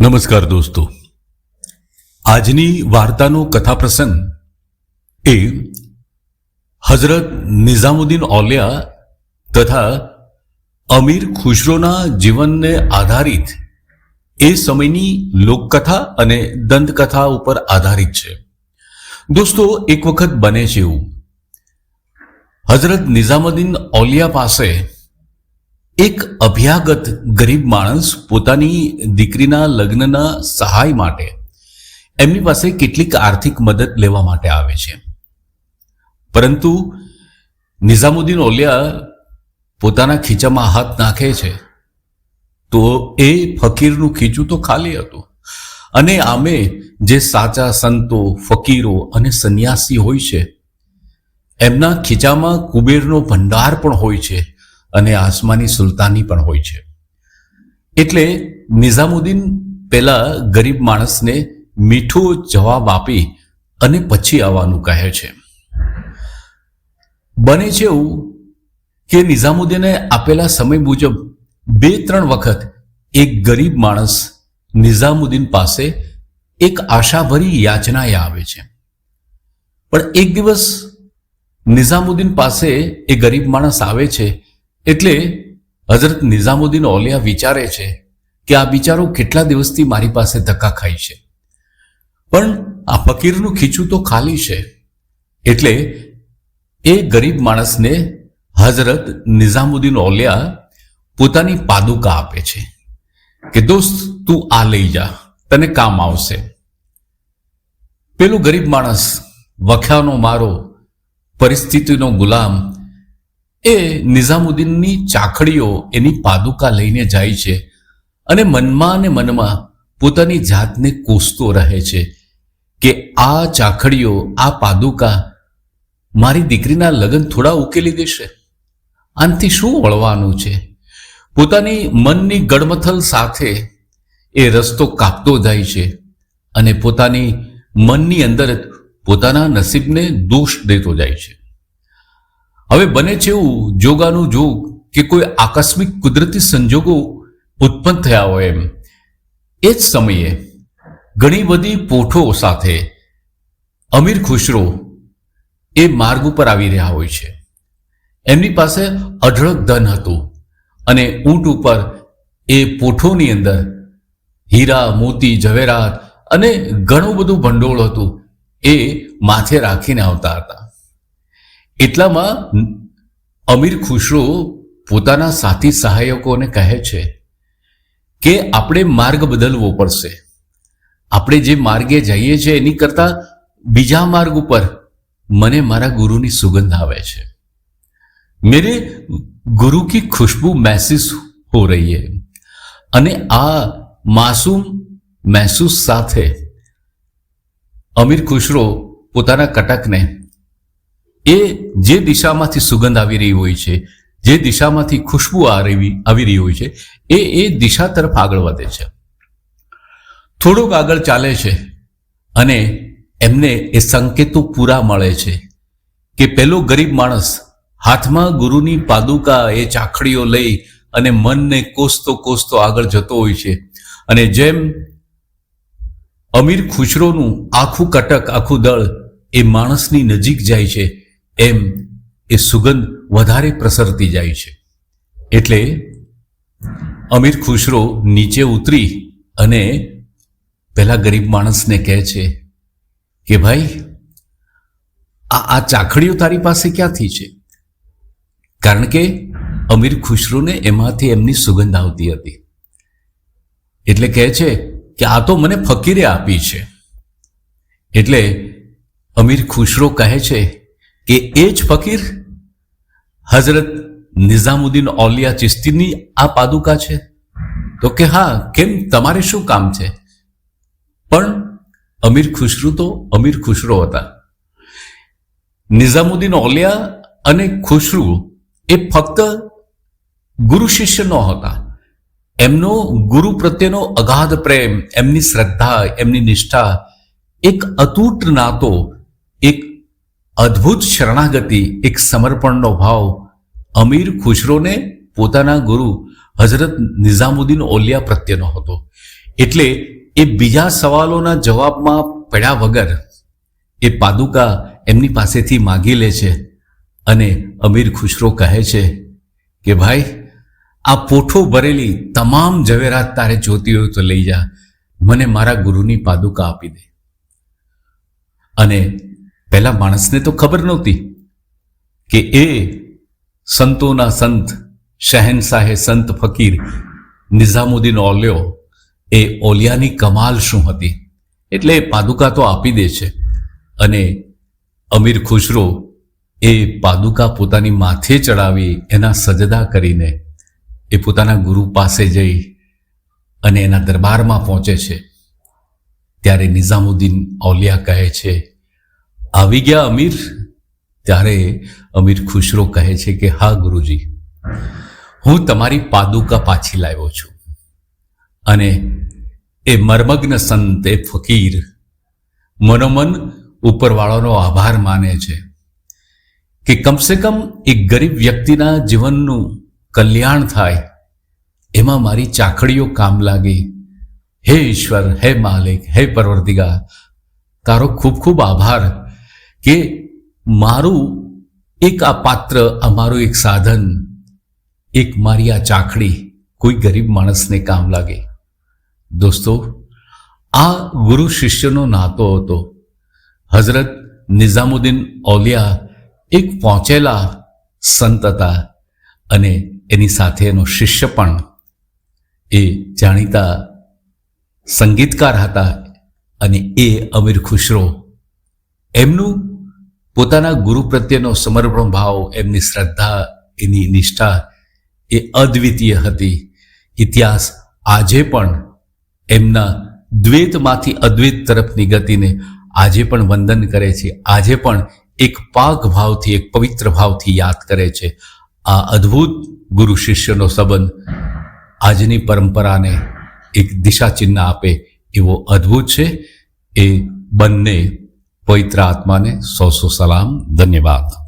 નમસ્કાર દોસ્તો. આજની વાર્તાનો કથા પ્રસંગ એ હઝરત નિઝામુદ્દીન ઓલિયા તથા અમીર ખુશરોના જીવનને આધારિત એ સમયની લોકકથા અને દંતકથા ઉપર આધારિત છે. દોસ્તો, એક વખત બને છે એવું. હઝરત નિઝામુદ્દીન ઓલિયા પાસે એક અભ્યાગત ગરીબ માણસ પોતાની દીકરીના લગ્નના સહાય માટે એમની પાસે કેટલીક આર્થિક મદદ લેવા માટે આવે છે. પરંતુ નિઝામુદ્દીન ઓલિયા પોતાના ખીચામાં હાથ નાખે છે, તો એ ફકીરનું ખીચું તો ખાલી હતું. અને આમે જે સાચા સંતો, ફકીરો અને સંન્યાસી હોય છે, એમના ખીચામાં કુબેરનો ભંડાર પણ હોય છે. અને આસમાની સુલતાની પણ હોય છે. એટલે નિઝામુદ્દીન પેલા ગરીબ માણસને મીઠો જવાબ આપી અને પછી આવવાનું કહે છે. બને છે એવું કે નિઝામુદ્દીને આપેલા સમય મુજબ બે ત્રણ વખત એક ગરીબ માણસ નિઝામુદ્દીન પાસે એક આશાભરી યાચનાએ આવે છે. પણ એક દિવસ નિઝામુદ્દીન પાસે એ ગરીબ માણસ આવે છે એટલે હઝરત નિઝામુદ્દીન ઓલિયા વિચારે છે કે આ બિચારો કેટલા દિવસથી મારી પાસે ધક્કા ખાય છે. પણ આ ફકીરનું ખીચું તો ખાલી છે. એટલે એ ગરીબ માણસને હઝરત નિઝામુદ્દીન ઓલિયા પોતાની પાદુકા આપે છે કે, દોસ્ત, તું આ લઈ જા, તને કામ આવશે. પેલું ગરીબ માણસ વખ્યાનો મારો પરિસ્થિતિનો ગુલામ એ નિઝામુદ્દીનની ચાખડીઓ એની પાદુકા લઈને જાય છે અને મનમાં ને મનમાં પોતાની જાતને કોસતો રહે છે કે આ ચાખડીઓ, આ પાદુકા મારી દીકરીના લગ્ન થોડા ઉકેલી દેશે. આનાથી શું વળવાનું છે? પોતાની મનની ગડમથલ સાથે એ રસ્તો કાપતો જાય છે અને પોતાની મનની અંદર પોતાના નસીબને દોષ દેતો જાય છે. હવે બને છે એવું જોગાનું જોગ કે કોઈ આકસ્મિક કુદરતી સંજોગો ઉત્પન્ન થયા હોય એમ. એ જ સમયે ઘણી બધી પોઠો સાથે અમીર ખુશરો એ માર્ગ ઉપર આવી રહ્યા હોય છે. એમની પાસે અઢળક ધન હતું અને ઊંટ ઉપર એ પોઠોની અંદર હીરા, મોતી, ઝવેરાત અને ઘણું બધું ભંડોળ હતું એ માથે રાખીને આવતા હતા. એટલામાં અમીર ખુશરો પોતાના સાથી સહાયકોને કહે છે કે આપણે માર્ગ બદલવો પડશે. આપણે જે માર્ગે જઈએ છીએ એની કરતાં બીજા માર્ગ ઉપર મને મારા ગુરુની સુગંધ આવે છે. મેરે ગુરુ કી ખુશ્બુ મહેસૂસ હો રહી હૈ અને આ માસૂમ મહેસૂસ સાથે અમીર ખુશરો પોતાના કટકને એ જે દિશામાંથી સુગંધ આવી રહી હોય છે, જે દિશામાંથી ખુશ્બુ આવી આવી રહી હોય છે, એ એ દિશા તરફ આગળ વધે છે. થોડુંક આગળ ચાલે છે અને એમને એ સંકેતો પૂરા મળે છે કે પેલો ગરીબ માણસ હાથમાં ગુરુની પાદુકા, એ ચાખડીઓ લઈ અને મનને કોસતો કોસતો આગળ જતો હોય છે. અને જેમ અમીર ખુશરોનું આખું કટક, આખું દળ એ માણસની નજીક જાય છે એમ એ સુગંધ વધારે પ્રસરતી જાય છે. એટલે અમીર ખુશરો નીચે ઉતરી અને પેલા ગરીબ માણસને કહે છે કે, ભાઈ, આ આ ચાખડીઓ તારી પાસે ક્યાંથી છે? કારણ કે અમીર ખુશરોને એમાંથી એમની સુગંધ આવતી હતી. એટલે કહે છે કે, આ તો મને ફકીરે આપી છે. એટલે અમીર ખુશરો કહે છે કે એ જ ફકીર હઝરત નિઝામુદ્દીન ઓલિયા ચિસ્તીની આ પાદુકા છે? તો કે હા, કેમ? તમારે શું કામ છે? પણ અમીર ખુશરુ તો અમીર ખુશરો હતા. નિઝામુદ્દીન ઓલિયા અને ખુશરુ એ ફક્ત ગુરુ શિષ્ય ન હતા એમનો ગુરુ પ્રત્યેનો અગાધ પ્રેમ, એમની શ્રદ્ધા, એમની નિષ્ઠા એક અતૂટ નાતો અદ્ભુત શરણાગતિ એક સમર્પણનો ભાવ. અમીર ખુશરોને પોતાના ગુરુ હઝરત નિઝામુદ્દીન ઓલિયા પ્રત્યેનો હતો. એટલે એ બીજા સવાલોના જવાબમાં પડ્યા વગર એ પાદુકા એમની પાસેથી માગી લે છે અને અમીર ખુશરો કહે છે કે, ભાઈ, આ પોઠો ભરેલી તમામ ઝવેરાત તારે જોતી હોય તો લઈ જા. મને મારા ગુરુની પાદુકા આપી દે. અને પહેલા માણસને તો ખબર નહોતી કે એ સંતોના સંત, શહેનશાહે સંત ફકીર, નિઝામુદ્દીન ઓલ્યો એ ઓલિયાની કમાલ શું હતી? એટલે પાદુકા તો આપી દે છે. અને અમીર ખુશરો એ પાદુકા પોતાની માથે ચડાવી એના સજદા કરીને એ પોતાના ગુરુ પાસે જઈ અને એના દરબારમાં પહોંચે છે. ત્યારે નિઝામુદ્દીન ઓલિયા કહે છે આવી ગયા અમીર? ત્યારે અમીર ખુશરો કહે છે કે, હા, ગુરુજી, હું તમારી પાદુકા પાછી લાવ્યો છું અને એ મર્મગ્ન સંત, એ ફકીર, મનોમન ઉપરવાળાનો આભાર માને છે કે કમસે કમ એક ગરીબ વ્યક્તિના જીવનનું કલ્યાણ થાય. એમાં મારી ચાકડીઓ કામ લાગી. હે ઈશ્વર, હે માલિક, હે પરવર્તિગા તારો ખૂબ ખૂબ આભાર. કે મારું એક આ પાત્ર અમારું એક સાધન, એક મારી આ ચાકડી કોઈ ગરીબ માણસને કામ લાગે. દોસ્તો, આ ગુરુ શિષ્યનો નાતો હતો. હઝરત નિઝામુદ્દીન ઓલિયા એક પહોંચેલા સંત હતા અને એની સાથે એનો શિષ્ય પણ. એ જાણીતા સંગીતકાર હતા અને એ અમીર ખુશરો. એમનું પોતાના ગુરુ પ્રત્યેનો સમર્પણ ભાવ, એમની શ્રદ્ધા, એની નિષ્ઠા એ અદ્વિતીય હતી. ઇતિહાસ આજે પણ એમના દ્વૈતમાંથી અદ્વૈત તરફની ગતિને આજે પણ વંદન કરે છે. આજે પણ એક પાક ભાવથી, એક પવિત્ર ભાવથી યાદ કરે છે. આ અદ્ભુત ગુરુ શિષ્યનો સંબંધ આજની પરંપરાને એક દિશા ચિહ્ન આપે એવો અદ્ભુત છે. એ બંને પવિત્ર આત્માને સૌ સલામ ધન્યવાદ.